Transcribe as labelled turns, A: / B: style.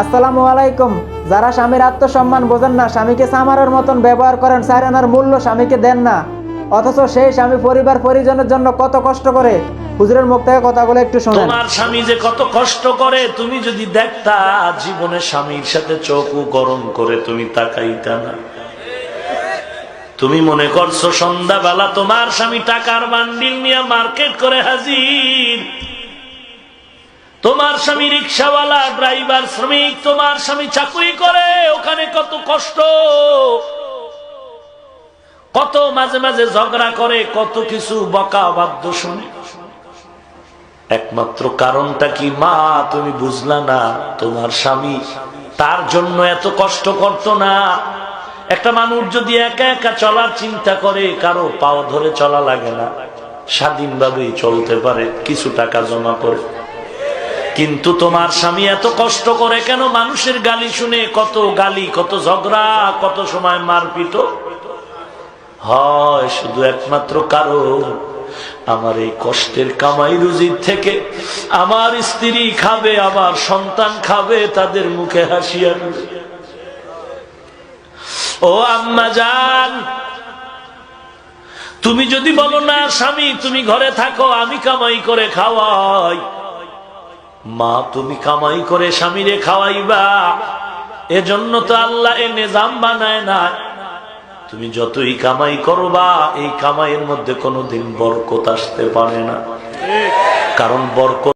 A: আসসালামু আলাইকুম। যারা স্বামীর আত্মসম্মান বোঝেন না, স্বামীকে সামারের মতন ব্যবহার করেন স্যার আনার মূল্য স্বামীকে দেন না। অথচ সেই স্বামী পরিবার পরিজনের জন্য কত কষ্ট করে। হুজুরের মুখ থেকে কথাগুলো একটু শোনেন।
B: তোমার স্বামী যে কত কষ্ট করে, তুমি যদি দেখতা, জীবনে স্বামীর সাথে চোখও গরম করে তুমি তাকাইতা না। তুমি মনে করছ সন্ধ্যাবেলা তোমার স্বামী টাকার বান্ডিল নিয়ে মার্কেট করে হাজির। তোমার স্বামী রিক্সাওয়ালা, ড্রাইভার, শ্রমিক, তোমার স্বামী চাকরি করে, ওখানে কত কষ্ট। কত মাঝে মাঝে ঝগড়া করে, কত কিছু বকা বাদ্য শুনে। একমাত্র কারণটা কি, মা, তুমি বুঝলা না, তোমার স্বামী তার জন্য এত কষ্ট করত না। একটা মানুষ যদি একা একা চলার চিন্তা করে, কারও পাও ধরে চলা লাগে না। স্বাধীনভাবেই চলতে পারে, কিছু টাকা জমা করে। কিন্তু তোমার স্বামী এত কষ্ট করে কেন? মানুষের গালি শুনে কত গালি, কত ঝগড়া, কত সময় মারপিট? হয়, শুধু একমাত্র কারণ আমার এই কষ্টের কামাই রুজির থেকে আমার স্ত্রী খাবে, আমার সন্তান খাবে, তাদের মুখে হাসি আসবে। ও আম্মা জান, তুমি যদি বলো না, স্বামী, তুমি ঘরে থাকো, আমি কামাই করে খাওয়াই। মা, তুমি কামাই করে স্বামীরে খাওয়াইবা। এজন্য তো আল্লাহ এ নিজাম বানায় না। তুমি যতই কামাই করবা, এই কামাইয়ের মধ্যে কোনোদিন বরকত আসতে পারে না। কারণ বরকত